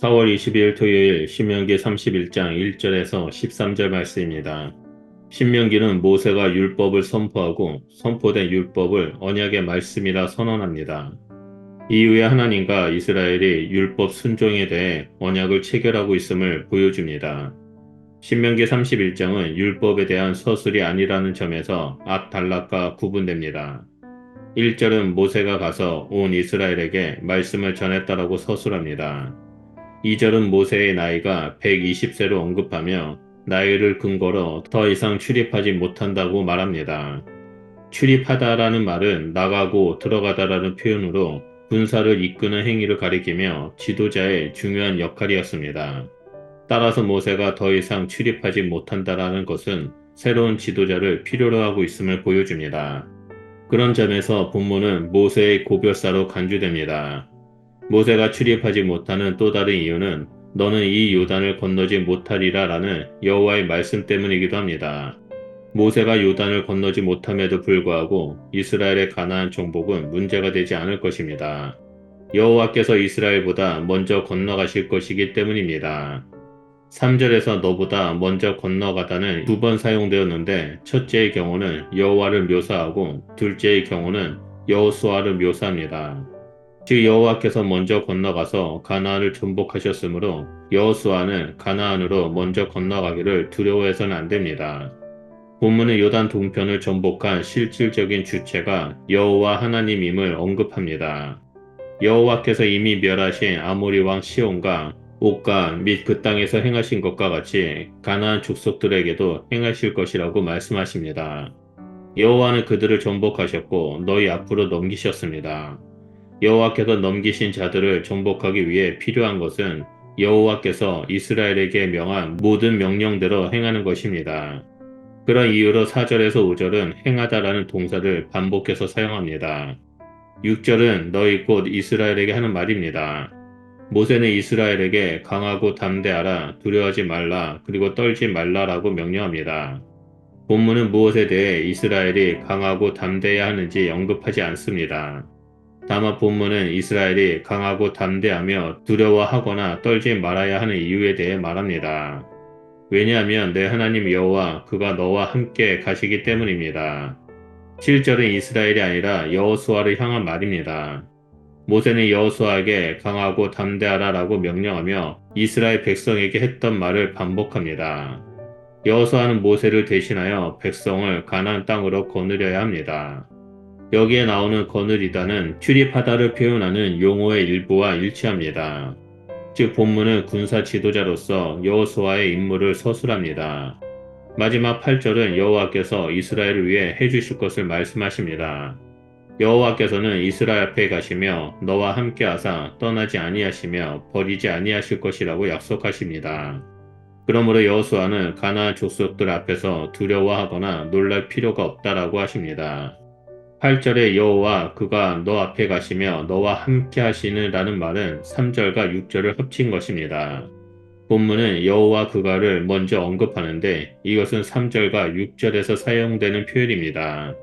4월 22일 토요일 신명기 31장 1절에서 13절 말씀입니다. 신명기는 모세가 율법을 선포하고 선포된 율법을 언약의 말씀이라 선언합니다. 이후에 하나님과 이스라엘이 율법 순종에 대해 언약을 체결하고 있음을 보여줍니다. 신명기 31장은 율법에 대한 서술이 아니라는 점에서 앞달락과 구분됩니다. 1절은 모세가 가서 온 이스라엘에게 말씀을 전했다라고 서술합니다. 2절은 모세의 나이가 120세로 언급하며 나이를 근거로 더 이상 출입하지 못한다고 말합니다. 출입하다라는 말은 나가고 들어가다라는 표현으로 군사를 이끄는 행위를 가리키며 지도자의 중요한 역할이었습니다. 따라서 모세가 더 이상 출입하지 못한다라는 것은 새로운 지도자를 필요로 하고 있음을 보여줍니다. 그런 점에서 본문은 모세의 고별사로 간주됩니다. 모세가 출입하지 못하는 또 다른 이유는 너는 이 요단을 건너지 못하리라 라는 여호와의 말씀 때문이기도 합니다. 모세가 요단을 건너지 못함에도 불구하고 이스라엘의 가나안 정복은 문제가 되지 않을 것입니다. 여호와께서 이스라엘보다 먼저 건너가실 것이기 때문입니다. 3절에서 너보다 먼저 건너가다는 두 번 사용되었는데 첫째의 경우는 여호와를 묘사하고 둘째의 경우는 여호수아를 묘사합니다. 즉 여호와께서 먼저 건너가서 가나안을 전복하셨으므로 여호수아는 가나안으로 먼저 건너가기를 두려워해서는 안 됩니다. 본문은 요단 동편을 전복한 실질적인 주체가 여호와 하나님임을 언급합니다. 여호와께서 이미 멸하신 아모리 왕 시온과 옥가 및그 땅에서 행하신 것과 같이 가나안 족속들에게도 행하실 것이라고 말씀하십니다. 여호와는 그들을 전복하셨고 너희 앞으로 넘기셨습니다. 여호와께서 넘기신 자들을 정복하기 위해 필요한 것은 여호와께서 이스라엘에게 명한 모든 명령대로 행하는 것입니다. 그런 이유로 4절에서 5절은 행하다라는 동사를 반복해서 사용합니다. 6절은 너희 곧 이스라엘에게 하는 말입니다. 모세는 이스라엘에게 강하고 담대하라, 두려워하지 말라, 그리고 떨지 말라라고 명령합니다. 본문은 무엇에 대해 이스라엘이 강하고 담대해야 하는지 언급하지 않습니다. 다만 본문은 이스라엘이 강하고 담대하며 두려워하거나 떨지 말아야 하는 이유에 대해 말합니다. 왜냐하면 내 하나님 여호와 그가 너와 함께 가시기 때문입니다. 7절은 이스라엘이 아니라 여호수아를 향한 말입니다. 모세는 여호수아에게 강하고 담대하라라고 명령하며 이스라엘 백성에게 했던 말을 반복합니다. 여호수아는 모세를 대신하여 백성을 가나안 땅으로 거느려야 합니다. 여기에 나오는 거느리다는 출입하다를 표현하는 용어의 일부와 일치합니다. 즉 본문은 군사 지도자로서 여호수아의 임무를 서술합니다. 마지막 8절은 여호와께서 이스라엘을 위해 해주실 것을 말씀하십니다. 여호와께서는 이스라엘 앞에 가시며 너와 함께 하사 떠나지 아니하시며 버리지 아니하실 것이라고 약속하십니다. 그러므로 여호수아는 가나안 족속들 앞에서 두려워하거나 놀랄 필요가 없다라고 하십니다. 8절에 여호와 그가 너 앞에 가시며 너와 함께 하시는라는 말은 3절과 6절을 합친 것입니다. 본문은 여호와 그가를 먼저 언급하는데 이것은 3절과 6절에서 사용되는 표현입니다.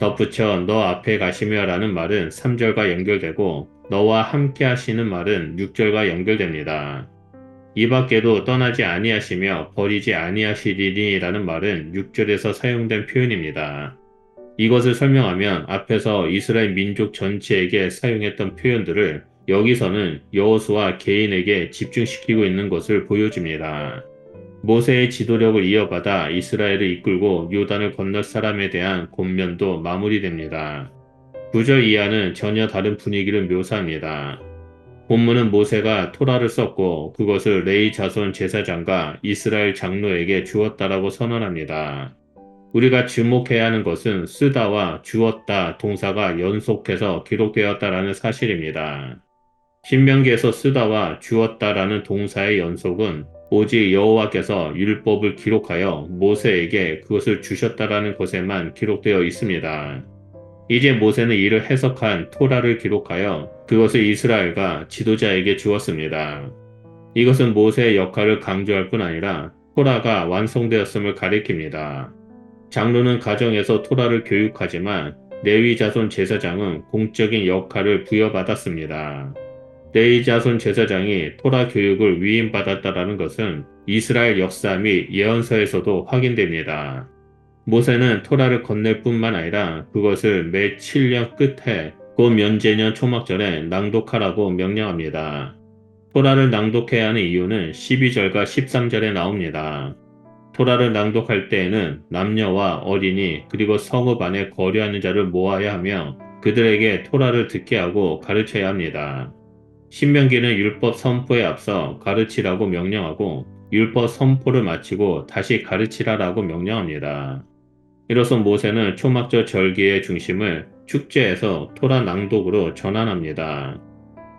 덧붙여 너 앞에 가시며 라는 말은 3절과 연결되고 너와 함께 하시는 말은 6절과 연결됩니다. 이 밖에도 떠나지 아니하시며 버리지 아니하시리니 라는 말은 6절에서 사용된 표현입니다. 이것을 설명하면 앞에서 이스라엘 민족 전체에게 사용했던 표현들을 여기서는 여호수아 개인에게 집중시키고 있는 것을 보여줍니다. 모세의 지도력을 이어받아 이스라엘을 이끌고 요단을 건널 사람에 대한 권면도 마무리됩니다. 9절 이하는 전혀 다른 분위기를 묘사합니다. 본문은 모세가 토라를 썼고 그것을 레이 자손 제사장과 이스라엘 장로에게 주었다라고 선언합니다. 우리가 주목해야 하는 것은 쓰다와 주었다 동사가 연속해서 기록되었다라는 사실입니다. 신명기에서 쓰다와 주었다라는 동사의 연속은 오직 여호와께서 율법을 기록하여 모세에게 그것을 주셨다라는 것에만 기록되어 있습니다. 이제 모세는 이를 해석한 토라를 기록하여 그것을 이스라엘과 지도자에게 주었습니다. 이것은 모세의 역할을 강조할 뿐 아니라 토라가 완성되었음을 가리킵니다. 장로는 가정에서 토라를 교육하지만 레위 자손 제사장은 공적인 역할을 부여받았습니다. 레이 자손 제사장이 토라 교육을 위임받았다라는 것은 이스라엘 역사 및 예언서에서도 확인됩니다. 모세는 토라를 건넬 뿐만 아니라 그것을 매 7년 끝에 곧 면제년 초막절에 낭독하라고 명령합니다. 토라를 낭독해야 하는 이유는 12절과 13절에 나옵니다. 토라를 낭독할 때에는 남녀와 어린이 그리고 성읍 안에 거류하는 자를 모아야 하며 그들에게 토라를 듣게 하고 가르쳐야 합니다. 신명기는 율법 선포에 앞서 가르치라고 명령하고 율법 선포를 마치고 다시 가르치라라고 명령합니다. 이로써 모세는 초막절 절기의 중심을 축제에서 토라 낭독으로 전환합니다.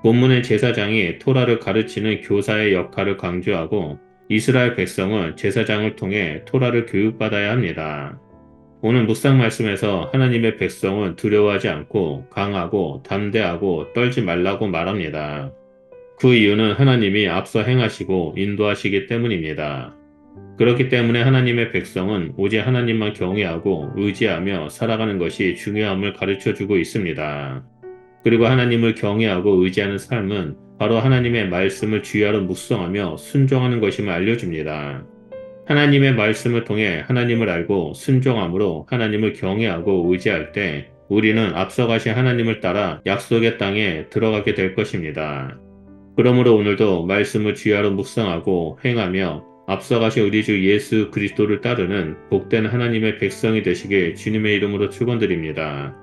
본문의 제사장이 토라를 가르치는 교사의 역할을 강조하고 이스라엘 백성은 제사장을 통해 토라를 교육받아야 합니다. 오늘 묵상 말씀에서 하나님의 백성은 두려워하지 않고 강하고 담대하고 떨지 말라고 말합니다. 그 이유는 하나님이 앞서 행하시고 인도하시기 때문입니다. 그렇기 때문에 하나님의 백성은 오직 하나님만 경외하고 의지하며 살아가는 것이 중요함을 가르쳐 주고 있습니다. 그리고 하나님을 경외하고 의지하는 삶은 바로 하나님의 말씀을 주야로 묵성하며 순종하는 것임을 알려줍니다. 하나님의 말씀을 통해 하나님을 알고 순종함으로 하나님을 경외하고 의지할 때 우리는 앞서가신 하나님을 따라 약속의 땅에 들어가게 될 것입니다. 그러므로 오늘도 말씀을 주야로 묵상하고 행하며 앞서가신 우리 주 예수 그리스도를 따르는 복된 하나님의 백성이 되시길 주님의 이름으로 축원드립니다.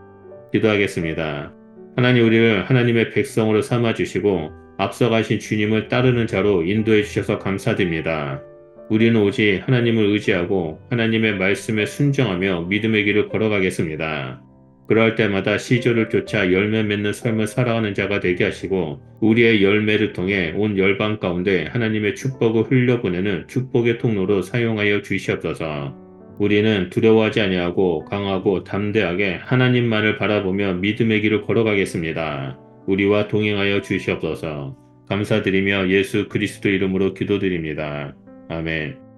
기도하겠습니다. 하나님 우리를 하나님의 백성으로 삼아 주시고 앞서가신 주님을 따르는 자로 인도해 주셔서 감사드립니다. 우리는 오직 하나님을 의지하고 하나님의 말씀에 순종하며 믿음의 길을 걸어가겠습니다. 그럴 때마다 시조를 쫓아 열매 맺는 삶을 살아가는 자가 되게 하시고 우리의 열매를 통해 온 열방 가운데 하나님의 축복을 흘려보내는 축복의 통로로 사용하여 주시옵소서. 우리는 두려워하지 아니하고 강하고 담대하게 하나님만을 바라보며 믿음의 길을 걸어가겠습니다. 우리와 동행하여 주시옵소서. 감사드리며 예수 그리스도 이름으로 기도드립니다. 아멘.